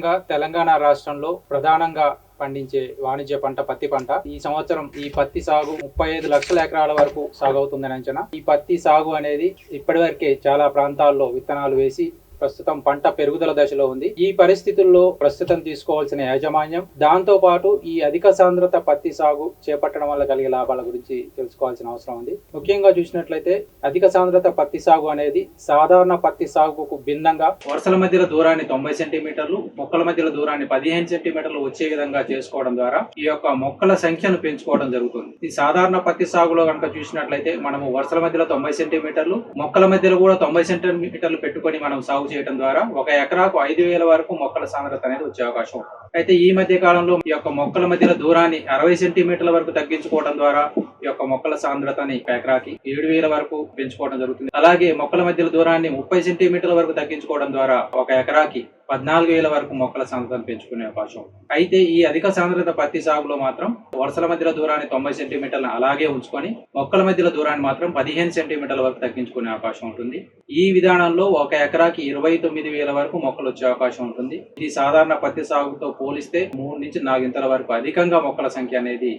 ముఖ్యంగా తెలంగాణ రాష్ట్రంలో ప్రధానంగా పండించే వాణిజ్య పంట పత్తి పంట. ఈ సంవత్సరం ఈ పత్తి సాగు ముప్పై ఐదు లక్షల ఎకరాల వరకు సాగు అవుతుందని అంచనా. ఈ పత్తి సాగు అనేది ఇప్పటివరకే చాలా ప్రాంతాల్లో విత్తనాలు వేసి ప్రస్తుతం పంట పెరుగుదల దశలో ఉంది. ఈ పరిస్థితుల్లో ప్రస్తుతం తీసుకోవాల్సిన యాజమాన్యం దాంతో పాటు ఈ అధిక సాంద్రత పత్తి సాగు చేపట్టడం వల్ల కలిగే లాభాల గురించి తెలుసుకోవాల్సిన అవసరం ఉంది. ముఖ్యంగా చూసినట్లయితే అధిక సాంద్రత పత్తి సాగు అనేది సాధారణ పత్తి సాగుకు భిన్నంగా వరుసల మధ్యల దూరాన్ని తొంభై సెంటీమీటర్లు మొక్కల మధ్యల దూరాన్ని పదిహేను సెంటీమీటర్లు వచ్చే విధంగా చేసుకోవడం ద్వారా ఈ యొక్క మొక్కల సంఖ్యను పెంచుకోవడం జరుగుతుంది. ఈ సాధారణ పత్తి సాగులో కనుక చూసినట్లయితే మనము వరుసల మధ్యలో తొంభై సెంటీమీటర్లు మొక్కల మధ్యలో కూడా తొంభై సెంటీమీటర్లు పెట్టుకొని మనం సాగు చేయడం ద్వారా ఒక ఎకరాకు ఐదు వేల వరకు మొక్కల సాంద్రత అనేది వచ్చే అవకాశం ఉంటుంది. అయితే ఈ మధ్య కాలంలో ఈ యొక్క మొక్కల మధ్యలో దూరాన్ని అరవై సెంటీమీటర్ల వరకు తగ్గించుకోవడం ద్వారా ఈ యొక్క మొక్కల సాంద్రతని ఒక ఎకరాకి ఏడు వేల వరకు పెంచుకోవడం జరుగుతుంది. అలాగే మొక్కల మధ్యల దూరాన్ని ముప్పై సెంటీమీటర్ల వరకు తగ్గించుకోవడం ద్వారా ఒక ఎకరాకి పద్నాలుగు వేల వరకు మొక్కల సాంద్రతను పెంచుకునే అవకాశం అయితే ఈ అధిక సాంద్రత పత్తి సాగులో మాత్రం వరుసల మధ్యలో దూరాన్ని తొంభై సెంటీమీటర్లను అలాగే ఉంచుకొని మొక్కల మధ్యలో దూరాన్ని మాత్రం పదిహేను సెంటీమీటర్ల వరకు తగ్గించుకునే అవకాశం ఉంటుంది. ఈ విధానంలో ఒక ఎకరాకి ఇరవై తొమ్మిది వేల వరకు మొక్కలు వచ్చే అవకాశం ఉంటుంది. ఇది సాధారణ పత్తి సాగుతో పోలిస్తే మూడు నుంచి నాలుగింతల వరకు అధికంగా మొక్కల సంఖ్య అనేది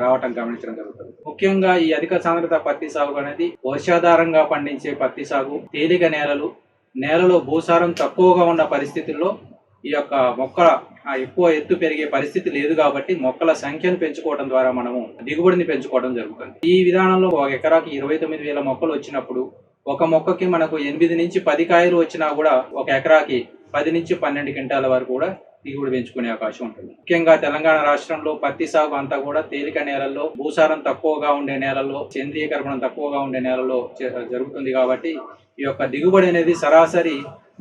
రావటం గమనించడం జరుగుతుంది. ముఖ్యంగా ఈ అధిక సాంద్రత పత్తి సాగు అనేది వర్షాధారంగా పండించే పత్తి సాగు తేలిక నేలలు నేలలో భూసారం తక్కువగా ఉన్న పరిస్థితుల్లో ఈ యొక్క మొక్క ఎక్కువ ఎత్తు పెరిగే పరిస్థితి లేదు కాబట్టి మొక్కల సంఖ్యను పెంచుకోవడం ద్వారా మనము దిగుబడిని పెంచుకోవడం జరుగుతుంది. ఈ విధానంలో ఒక ఎకరాకి ఇరవై తొమ్మిది వేల మొక్కలు వచ్చినప్పుడు ఒక మొక్కకి మనకు ఎనిమిది నుంచి పది కాయలు వచ్చినా కూడా ఒక ఎకరాకి పది నుంచి పన్నెండు క్వింటాల వరకు కూడా దిగుబడి పెంచుకునే అవకాశం ఉంటుంది. ముఖ్యంగా తెలంగాణ రాష్ట్రంలో పత్తి సాగు అంతా కూడా తేలిక నేలల్లో భూసారం తక్కువగా ఉండే నేలల్లో సేంద్రీయ తక్కువగా ఉండే నేలల్లో జరుగుతుంది కాబట్టి ఈ యొక్క దిగుబడి అనేది సరాసరి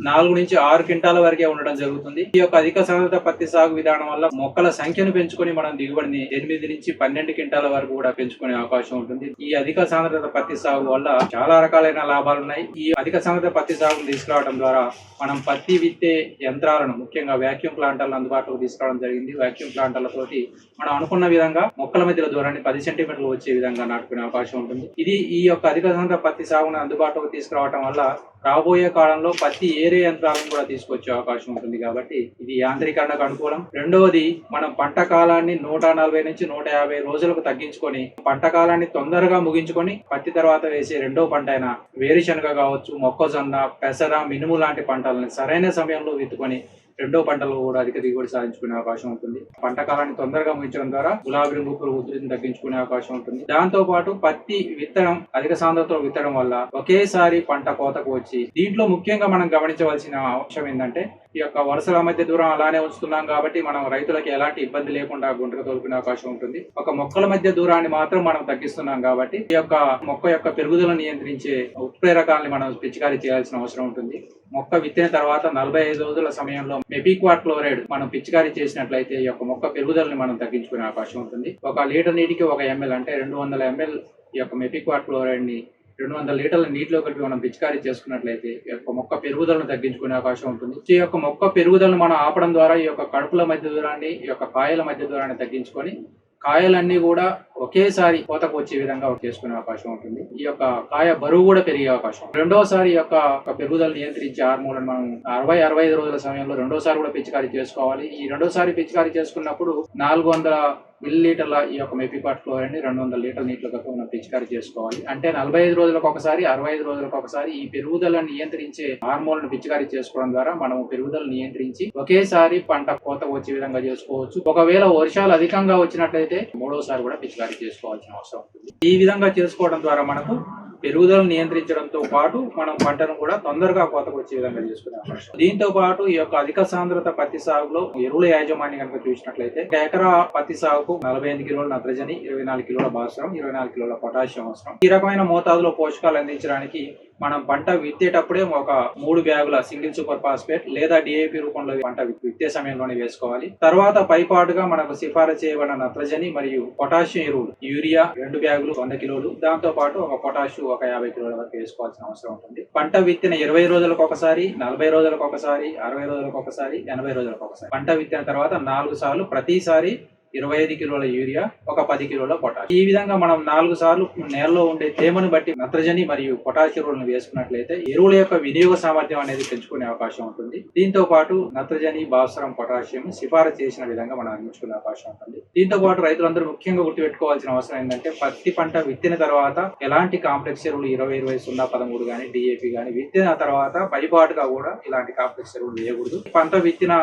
నాలుగు నుంచి ఆరు క్వింటాల వరకే ఉండడం జరుగుతుంది. ఈ యొక్క అధిక సాంద్రత పత్తి సాగు విధానం వల్ల మొక్కల సంఖ్యను పెంచుకొని మనం దిగుబడిని ఎనిమిది నుంచి పన్నెండు క్వింటాల వరకు కూడా పెంచుకునే అవకాశం ఉంటుంది. ఈ అధిక సాంద్రత పత్తి సాగు వల్ల చాలా రకాలైన లాభాలు ఉన్నాయి. ఈ అధిక సాంద్రత పత్తి సాగును తీసుకురావడం ద్వారా మనం పత్తి విత్తే యంత్రాలను ముఖ్యంగా వ్యాక్యూమ్ ప్లాంటర్లు అందుబాటులోకి తీసుకురావడం జరిగింది. వ్యాక్యూమ్ ప్లాంటర్లతోటి మనం అనుకున్న విధంగా మొక్కల మధ్యల దూరాన్ని పది సెంటీమీటర్లు వచ్చే విధంగా నాటుకునే అవకాశం ఉంటుంది. ఇది ఈ యొక్క అధిక సాంద్రత పత్తి సాగును అందుబాటులోకి తీసుకురావడం వల్ల రాబోయే కాలంలో పత్తి ఏరే యంత్రాలను కూడా తీసుకొచ్చే అవకాశం ఉంటుంది కాబట్టి ఇది యాంత్రీకరణకు అనుకూలం. రెండవది మనం పంట కాలాన్ని నూట నలభై నుంచి నూట యాభై రోజులకు తగ్గించుకొని పంట కాలాన్ని తొందరగా ముగించుకొని పత్తి తర్వాత వేసే రెండో పంట అయిన వేరుశనగ కావచ్చు మొక్కజొన్న పెసర మినుము లాంటి పంటలను సరైన సమయంలో విత్తుకొని రెండో పంటలో కూడా అధిక దిగుబడి సాధించుకునే అవకాశం ఉంటుంది. పంట కాలాన్ని తొందరగా ముగించడం ద్వారా గులాబీ రంగు పురుగు ఉధృతిని తగ్గించుకునే అవకాశం ఉంటుంది. దాంతో పాటు పత్తి విత్తనం అధిక సాంద్రతలో విత్తడం వల్ల ఒకేసారి పంట కోతకు వచ్చి దీంట్లో ముఖ్యంగా మనం గమనించవలసిన అంశం ఏంటంటే ఈ యొక్క వరుసల మధ్య దూరం అలానే ఉంచుతున్నాం కాబట్టి మనం రైతులకు ఎలాంటి ఇబ్బంది లేకుండా గుంటకు తోలుకునే అవకాశం ఉంటుంది. ఒక మొక్కల మధ్య దూరాన్ని మాత్రం మనం తగ్గిస్తున్నాం కాబట్టి ఈ యొక్క మొక్క యొక్క పెరుగుదలను నియంత్రించే ఉత్ప్రేరకాలని మనం పిచికారీ చేయాల్సిన అవసరం ఉంటుంది. మొక్క విత్తిన తర్వాత నలభై ఐదు రోజుల సమయంలో మెపిక్వాట్ క్లోరైడ్ మనం పిచికారీ చేసినట్లయితే ఈ యొక్క మొక్క పెరుగుదలని మనం తగ్గించుకునే అవకాశం ఉంటుంది. ఒక లీటర్ నీటికి ఒక ఎంఎల్ అంటే రెండు వందల ఎంఎల్ ఈ యొక్క మెపిక్వాట్ క్లోరైడ్ని రెండు వందల లీటర్ల నీటిలో కలిపి మనం పిచికారీ చేసుకున్నట్లయితే ఈ యొక్క మొక్క పెరుగుదలను తగ్గించుకునే అవకాశం ఉంటుంది. ఈ యొక్క మొక్క పెరుగుదలను మనం ఆపడం ద్వారా ఈ యొక్క కడుపుల మధ్య దూరాన్ని ఈ యొక్క కాయల మధ్య దూరాన్ని తగ్గించుకొని కాయలన్నీ కూడా ఒకేసారి కోతకు వచ్చే విధంగా చేసుకునే అవకాశం ఉంటుంది. ఈ యొక్క కాయ బరువు కూడా పెరిగే అవకాశం రెండోసారి ఈ యొక్క యొక్క పెరుగుదల నియంత్రించే హార్మోన్ మనం అరవై అరవై ఐదు రోజుల సమయంలో రెండోసారి కూడా పిచికారీ చేసుకోవాలి. ఈ రెండోసారి పిచికారీ చేసుకున్నప్పుడు నాలుగు వందల మిల్లీ లీటర్ల ఈ యొక్క మెపికాట్ ఫ్లోరైడ్ని రెండు వందల లీటర్ల నీటిలో మనం పిచికారీ చేసుకోవాలి. అంటే నలభై ఐదు రోజులకు ఒకసారి అరవై ఐదు రోజులకు ఒకసారి ఈ పెరుగుదలను నియంత్రించే హార్మోన్లను పిచికారీ చేసుకోవడం ద్వారా మనం పెరుగుదల నియంత్రించి ఒకేసారి పంట కోత వచ్చే విధంగా చేసుకోవచ్చు. ఒకవేళ వర్షాలు అధికంగా వచ్చినట్లయితే మూడోసారి కూడా పిచికారీ చేసుకోవాల్సిన అవసరం ఉంటుంది. ఈ విధంగా చేసుకోవడం ద్వారా మనకు పెరుగుదలను నియంత్రించడంతో పాటు మనం పంటను కూడా తొందరగా కోతకు వచ్చే విధంగా చేసుకునే అవకాశం. దీంతో పాటు ఈ యొక్క అధిక సాంద్రత పత్తి సాగులో ఎరువుల యాజమాన్యం కనుక చూసినట్లయితే ఎకరా పత్తి సాగుకు నలభై ఐదు కిలోల నత్రజని ఇరవై నాలుగు కిలోల భాస్వరం ఇరవై నాలుగు కిలోల పొటాషియం అవసరం. ఈ రకమైన మోతాదులో పోషకాలు అందించడానికి మనం పంట విత్తేటప్పుడే ఒక మూడు బ్యాగుల సింగిల్ సూపర్ ఫాస్ఫేట్ లేదా డిఏపి రూపంలో పంట విత్తే సమయంలోనే వేసుకోవాలి. తర్వాత పైపాటుగా మనకు సిఫారసు చేయబడిన నత్రజని మరియు పొటాషియం ఎరువులు యూరియా రెండు బ్యాగులు వంద కిలోలు. దాంతో పాటు ఒక పొటాషు ఒక యాభై కిలోల వరకు వేసుకోవాల్సిన అవసరం ఉంటుంది. పంట విత్తిన ఇరవై రోజులకు ఒకసారి నలభై రోజులకు ఒకసారి అరవై రోజులకు ఒకసారి ఎనభై రోజులకు ఒకసారి. పంట విత్తిన తర్వాత నాలుగు సార్లు ప్రతిసారి ఇరవై ఐదు కిలోల యూరియా ఒక పది కిలోల పొటాష్. ఈ విధంగా మనం నాలుగు సార్లు నేలలో ఉండే తేమను బట్టి నత్రజని మరియు పొటాష్ ఎరువులను వేసుకున్నట్లయితే ఎరువుల యొక్క వినియోగ సామర్థ్యం అనేది పెంచుకునే అవకాశం ఉంటుంది. దీంతో పాటు నత్రజని భాస్వరం పొటాషియం సిఫారసు చేసిన విధంగా మనం అందించుకునే అవకాశం ఉంటుంది. దీంతో పాటు రైతులందరూ ముఖ్యంగా గుర్తుపెట్టుకోవాల్సిన అవసరం ఏంటంటే పత్తి పంట విత్తిన తర్వాత ఎలాంటి కాంప్లెక్స్ ఎరువులు ఇరవై ఇరవై సున్నా పదమూడు కానీ డిఏపి కానీ విత్తిన తర్వాత పైపాటుగా కూడా ఇలాంటి కాంప్లెక్స్ ఎరువులు వేయకూడదు. పంట విత్తిన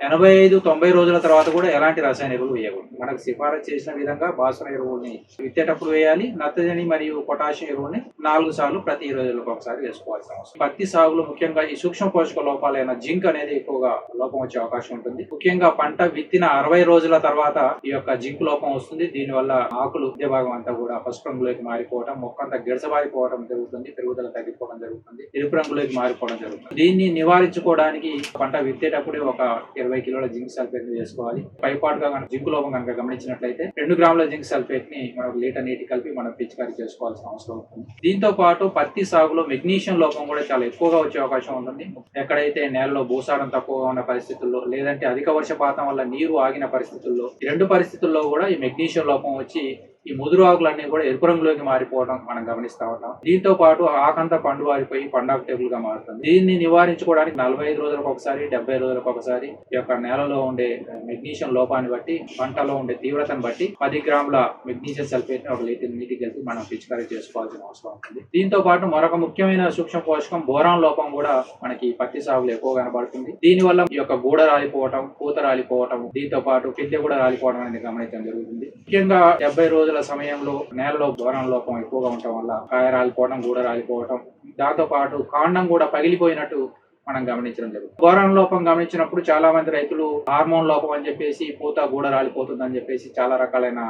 ఎనభై ఐదు తొంభై రోజుల తర్వాత కూడా ఎలాంటి రసాయన ఎరువులు వేయకూడదు. మనకు సిఫారసు చేసిన విధంగా భాస్వర ఎరువుల్ని విత్తేటప్పుడు వేయాలి నత్రజని మరియు పొటాషియం ఎరువుని నాలుగు సార్లు ప్రతి ఇరవై రోజులకు ఒకసారి వేసుకోవాల్సిన అవసరం. పత్తి సాగులో ముఖ్యంగా ఈ సూక్ష్మ పోషక లోపాలైన జింక్ అనేది ఎక్కువగా లోపం వచ్చే అవకాశం ఉంటుంది. ముఖ్యంగా పంట విత్తిన అరవై రోజుల తర్వాత ఈ యొక్క జింక్ లోపం వస్తుంది. దీనివల్ల ఆకులు ఉద్య భాగం అంతా కూడా పసుపు రంగులోకి మారిపోవడం మొక్క అంతా గిడసబారిపోవడం జరుగుతుంది. పెరుగుదల తగ్గిపోవడం జరుగుతుంది. ఎరుపు రంగులోకి మారిపోవడం జరుగుతుంది. దీన్ని నివారించుకోవడానికి పంట విత్తేటప్పుడు ఒక ఇరవై కిలోల జింక్ సల్ఫేట్ చేసుకోవాలి పైపాటుగా మనం జింక్ లోపం కనుక గమనించినట్లయితే రెండు గ్రాముల జింక్ సల్ఫేట్ని మనం లీటర్ నీటి కలిపి మనం పిచికారీ చేసుకోవాల్సిన అవసరం ఉంటుంది. దీంతో పాటు పత్తి సాగులో మెగ్నీషియం లోపం కూడా చాలా ఎక్కువగా వచ్చే అవకాశం ఉంటుంది. ఎక్కడైతే నేలలో భూసారం తక్కువగా ఉన్న పరిస్థితుల్లో లేదంటే అధిక వర్షపాతం వల్ల నీరు ఆగిన పరిస్థితుల్లో ఈ రెండు పరిస్థితుల్లో కూడా ఈ మెగ్నీషియం లోపం వచ్చి ఈ ముదురు ఆకులన్నీ కూడా ఎరుపు రంగులోకి మారిపోవడం మనం గమనిస్తా ఉంటాం దీంతో పాటు ఆకంతా పండు వారిపోయి పండాకు టేబుల్గా మారుతుంది. దీన్ని నివారించుకోవడానికి నలభై ఐదు రోజులకు ఒకసారి డెబ్బై రోజులకు ఒకసారి ఈ యొక్క నేలలో ఉండే మెగ్నీషియం లోపాన్ని బట్టి పంటలో ఉండే తీవ్రతను బట్టి పది గ్రాముల మెగ్నీషియం సల్ఫేట్ ఒక లీటర్ నీటికి కలిపి మనం పిచికారీ చేసుకోవాల్సిన అవసరం ఉంటుంది. దీంతో పాటు మరొక ముఖ్యమైన సూక్ష్మ పోషకం బోరాన్ లోపం కూడా మనకి పత్తి సాగులో ఎక్కువ కనబడుతుంది. దీనివల్ల ఈ యొక్క గూడ రాలిపోవటం పూత రాలిపోవటం దీంతో పాటు కింద కూడా రాలిపోవడం అనేది గమనించడం జరుగుతుంది. ముఖ్యంగా డెబ్బై రోజుల సమయంలో నేలలో బోరాన్ లోపం ఎక్కువగా ఉండటం వల్ల కాయ రాలిపోవడం గూడ రాలిపోవటం దాంతో పాటు కాండం కూడా పగిలిపోయినట్టు మనం గమనించడం జరుగుతుంది. ఘోరం లోపం గమనించినప్పుడు చాలా మంది రైతులు హార్మోన్ లోపం అని చెప్పేసి పూత గూడ రాలిపోతుంది అని చెప్పేసి చాలా రకాలైన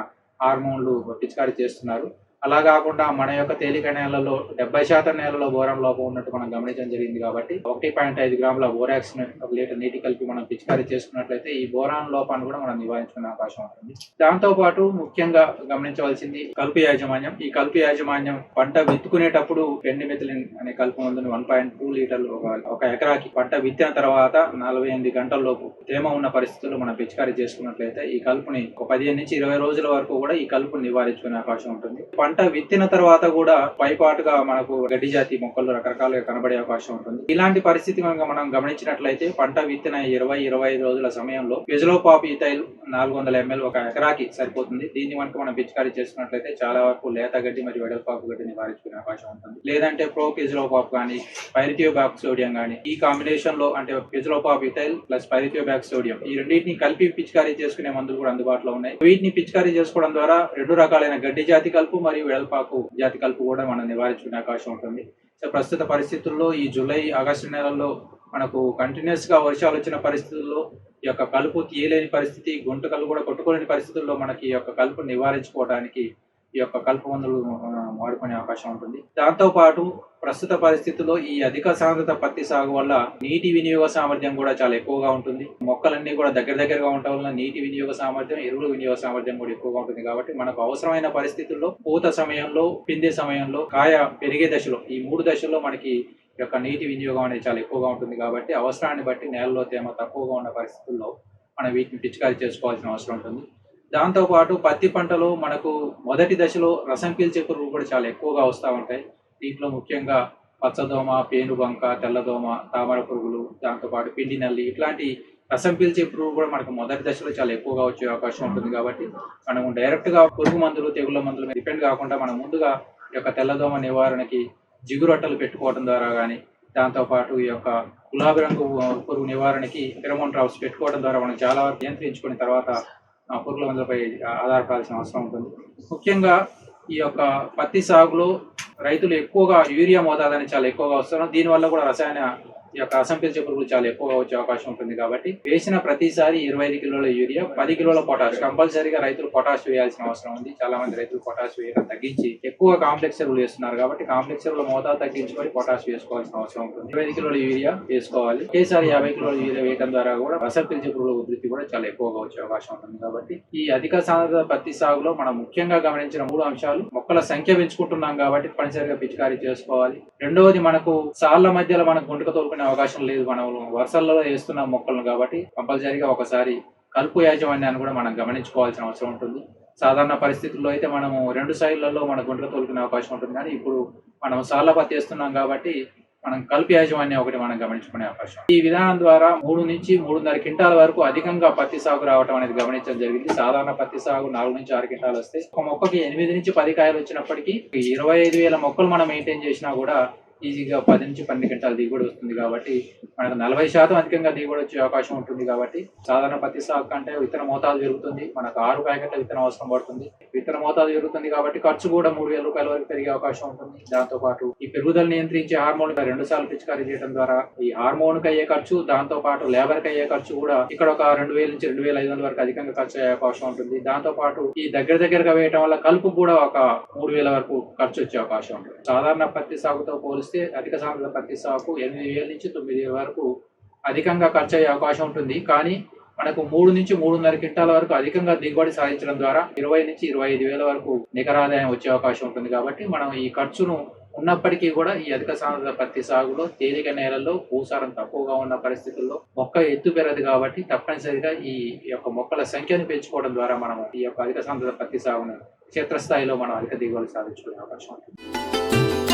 హార్మోన్లు పిచికారీ చేస్తున్నారు. అలా కాకుండా మన యొక్క తేలిక నేలలో డెబ్బై శాతం నేలలో బోరం లోపం ఉన్నట్టు మనం గమనించడం జరిగింది కాబట్టి ఒకటి పాయింట్ ఐదు గ్రాముల బోరాక్స్ ఒక లీటర్ నీటి కలిపి మనం పిచికారీ చేసుకున్నట్లయితే ఈ బోరాన్ లోపాన్ని కూడా మనం నివారించుకునే అవకాశం ఉంటుంది. దాంతో పాటు ముఖ్యంగా గమనించవలసింది కలుపు యాజమాన్యం. ఈ కలుపు యాజమాన్యం పంట విత్తుకునేటప్పుడు పెండిమెథిలిన్ అనే కలుపు మందుని వన్ పాయింట్ టూ లీటర్లు ఒక ఒక ఎకరాకి పంట విత్తిన తర్వాత నలభై ఎనిమిది గంటల లోపు తేమ ఉన్న పరిస్థితుల్లో మనం పిచికారీ చేసుకున్నట్లయితే ఈ కలుపుని ఒక పదిహేను నుంచి ఇరవై రోజుల వరకు కూడా ఈ కలుపుని నివారించుకునే అవకాశం ఉంటుంది. పంట విత్తిన తర్వాత కూడా పైపాటుగా మనకు గడ్డి జాతి మొక్కలు రకరకాలుగా కనబడే అవకాశం ఉంటుంది. ఇలాంటి పరిస్థితి కనుక మనం గమనించినట్లయితే పంట విత్తిన ఇరవై ఇరవై ఐదు రోజుల సమయంలో వెజలోపాప్ ఈథైల్ నాలుగు వందల ఎంఎల్ ఒక ఎకరాకి సరిపోతుంది. దీన్ని మనకు మనం పిచికారీ చేసుకున్నట్లయితే చాలా వరకు లేత గడ్డి మరియు వెడల్పాపు గడ్డి నివారించుకునే అవకాశం ఉంటుంది. లేదంటే ప్రో పిజిలోపాప్ కానీ పైరిథియోబాక్ సోడియం కానీ ఈ కాంబినేషన్లో అంటే పిజిలోపాప్ ఇథైల్ ప్లస్ పైరిథియోబాక్ సోడియం ఈ రెండింటిని కలిపి పిచికారీ చేసుకునే మందులు కూడా అందుబాటులో ఉన్నాయి. వీటిని పిచికారీ చేసుకోవడం ద్వారా రెండు రకాలైన గడ్డి జాతి కలుపు మరియు వెడల్పాకు జాతి కలుపు కూడా మనం నివారించుకునే అవకాశం ఉంటుంది. సో ప్రస్తుత పరిస్థితుల్లో ఈ జూలై ఆగస్టు నెలల్లో మనకు కంటిన్యూస్గా వర్షాలు వచ్చిన పరిస్థితుల్లో ఈ యొక్క కలుపు తీయలేని పరిస్థితి గుంటకలు కూడా కొట్టుకోలేని పరిస్థితుల్లో మనకి ఈ యొక్క కలుపు నివారించుకోవడానికి ఈ యొక్క కలుపు మందులు వాడుకునే అవకాశం ఉంటుంది. దాంతో పాటు ప్రస్తుత పరిస్థితుల్లో ఈ అధిక సాంద్రత పత్తి సాగు వల్ల నీటి వినియోగ సామర్థ్యం కూడా చాలా ఎక్కువగా ఉంటుంది. మొక్కలన్నీ కూడా దగ్గర దగ్గరగా ఉండటం వల్ల నీటి వినియోగ సామర్థ్యం ఎరువుల వినియోగ సామర్థ్యం కూడా ఎక్కువగా ఉంటుంది కాబట్టి మనకు అవసరమైన పరిస్థితుల్లో పూత సమయంలో పిందే సమయంలో కాయ పెరిగే దశలో ఈ మూడు దశల్లో మనకి ఈ యొక్క నీటి వినియోగం అనేది చాలా ఎక్కువగా ఉంటుంది కాబట్టి అవసరాన్ని బట్టి నేలలో తేమ తక్కువగా ఉన్న పరిస్థితుల్లో మనం వీటిని పిచికారీ చేసుకోవాల్సిన అవసరం ఉంటుంది. దాంతో పాటు పత్తి పంటలో మనకు మొదటి దశలో రసం పీల్చే పురుగులు కూడా చాలా ఎక్కువగా వస్తూ ఉంటాయి. దీంట్లో ముఖ్యంగా పచ్చదోమ పేనుబంక తెల్లదోమ తామర పురుగులు దాంతోపాటు పిండి నల్లి ఇట్లాంటి రసం పీల్చే పురుగు కూడా మనకు మొదటి దశలో చాలా ఎక్కువగా వచ్చే అవకాశం ఉంటుంది కాబట్టి మనం డైరెక్ట్గా పురుగు మందులు తెగుళ్ళ మందులు డిపెండ్ కాకుండా మనం ముందుగా ఈ యొక్క తెల్లదోమ నివారణకి జిగురొట్టలు పెట్టుకోవడం ద్వారా కానీ దాంతోపాటు ఈ యొక్క గులాబీ రంగు పురుగు నివారణకి ఫిరమోన్ డ్రాప్స్ పెట్టుకోవడం ద్వారా మనం చాలా వరకు నియంత్రించుకున్న తర్వాత పురుగుల మందులపై ఆధారపడాల్సిన అవసరం ఉంటుంది. ముఖ్యంగా ఈ యొక్క పత్తి సాగులో రైతులు ఎక్కువగా యూరియా మోతాదని చాలా ఎక్కువగా వస్తున్నారు. దీనివల్ల కూడా రసాయన ఈ యొక్క రసం పురుగులు చాలా ఎక్కువగా వచ్చే అవకాశం ఉంటుంది కాబట్టి వేసిన ప్రతిసారి ఇరవై ఐదు కిలోల యూరియా పది కిలోల పొటాష్. కంపల్సరీగా రైతులు పొటాష్ వేయాల్సిన అవసరం ఉంది. చాలా మంది రైతులు పొటాష్ వేయడం తగ్గించి ఎక్కువ కాంప్లెక్స్ ఎరువులు వేస్తున్నారు కాబట్టి కాంప్లెక్స్ ఎరువుల మోతాదు తగ్గించుకొని పొటాష్ వేసుకోవాల్సిన అవసరం ఉంటుంది. ఇరవై ఐదు కిలోల యూరియా వేసుకోవాలి. ఒకేసారి యాభై కిలోల యూరియా వేయడం ద్వారా కూడా రసం పురుగుల ఉధృతి కూడా చాలా ఎక్కువగా వచ్చే అవకాశం ఉంటుంది కాబట్టి ఈ అధిక సాంద్రత పత్తి సాగులో మనం ముఖ్యంగా గమనించిన మూడు అంశాలు మొక్కల సంఖ్య పెంచుకుంటున్నాం కాబట్టి తప్పనిసరిగా పిచికారీ చేసుకోవాలి. రెండవది మనకు సార్ల మధ్యలో మనకు గుంటక తోలుకునే అవకాశం లేదు. మనం వరుసల్లో వేస్తున్న మొక్కలను కాబట్టి కంపల్సరీగా ఒకసారి కలుపు యాజమాన్యాన్ని కూడా మనం గమనించుకోవాల్సిన అవసరం ఉంటుంది. సాధారణ పరిస్థితుల్లో అయితే మనము రెండు సైడ్లలో మన గుండ్ర తోలుకునే అవకాశం ఉంటుంది. కానీ ఇప్పుడు మనం సాల పత్తి వేస్తున్నాం కాబట్టి మనం కలుపు యాజమాన్యం ఒకటి మనం గమనించుకునే అవకాశం ఈ విధానం ద్వారా మూడు నుంచి మూడున్నర క్వింటాల వరకు అధికంగా పత్తి సాగు రావడం అనేది గమనించడం జరిగింది. సాధారణ పత్తి సాగు నాలుగు నుంచి ఆరు క్వింటాలు వస్తే ఒక మొక్కకి ఎనిమిది నుంచి పది కాయలు వచ్చినప్పటికీ ఇరవై ఐదు వేల మొక్కలు మనం మెయింటైన్ చేసినా కూడా ఈజీగా పది నుంచి పన్నెండు గంటల దిగుబడి వస్తుంది కాబట్టి మనకు నలభై శాతం అధికంగా దిగుబడి వచ్చే అవకాశం ఉంటుంది కాబట్టి సాధారణ పత్తి సాగు కంటే విత్తన మోతాదు పెరుగుతుంది. మనకు ఆరు ప్యాకెట్ల విత్తనం అవసరం పడుతుంది. విత్తన మోతాదు పెరుగుతుంది కాబట్టి ఖర్చు కూడా మూడు వేల రూపాయల వరకు పెరిగే అవకాశం ఉంటుంది. దాంతో పాటు ఈ పెరుగుదల నియంత్రించే హార్మోన్ రెండు సార్లు పిచికారీ చేయడం ద్వారా ఈ హార్మోన్కి అయ్యే ఖర్చు దాంతో పాటు లేబర్కి అయ్యే ఖర్చు కూడా ఇక్కడ ఒక రెండు వేల నుంచి రెండు వేల ఐదు వందల వరకు అధికంగా ఖర్చు అయ్యే అవకాశం ఉంటుంది. దాంతో పాటు ఈ దగ్గర దగ్గరగా వేయటం వల్ల కలుపు కూడా ఒక మూడు వేల వరకు ఖర్చు వచ్చే అవకాశం ఉంటుంది. సాధారణ పత్తి సాగుతో పోలిస్తే అధిక సాంద్రత పత్తి సాగుకు ఎనిమిది వేల నుంచి తొమ్మిది వేల వరకు అధికంగా ఖర్చు అయ్యే అవకాశం ఉంటుంది. కానీ మనకు మూడు నుంచి మూడున్నర క్వింటాల వరకు అధికంగా దిగుబడి సాధించడం ద్వారా ఇరవై నుంచి ఇరవై ఐదు వేల వరకు నికర ఆదాయం వచ్చే అవకాశం ఉంటుంది. కాబట్టి మనం ఈ ఖర్చును ఉన్నప్పటికీ కూడా ఈ అధిక సాంద్రత పత్తి సాగులో తేలిక నేలల్లో భూసారం తక్కువగా ఉన్న పరిస్థితుల్లో మొక్క ఎత్తు పెరగదు కాబట్టి తప్పనిసరిగా ఈ యొక్క మొక్కల సంఖ్యను పెంచుకోవడం ద్వారా మనం ఈ యొక్క అధిక సాంద్రత పత్తి సాగును క్షేత్రస్థాయిలో మనం అధిక దిగుబడి సాధించుకునే అవకాశం ఉంటుంది.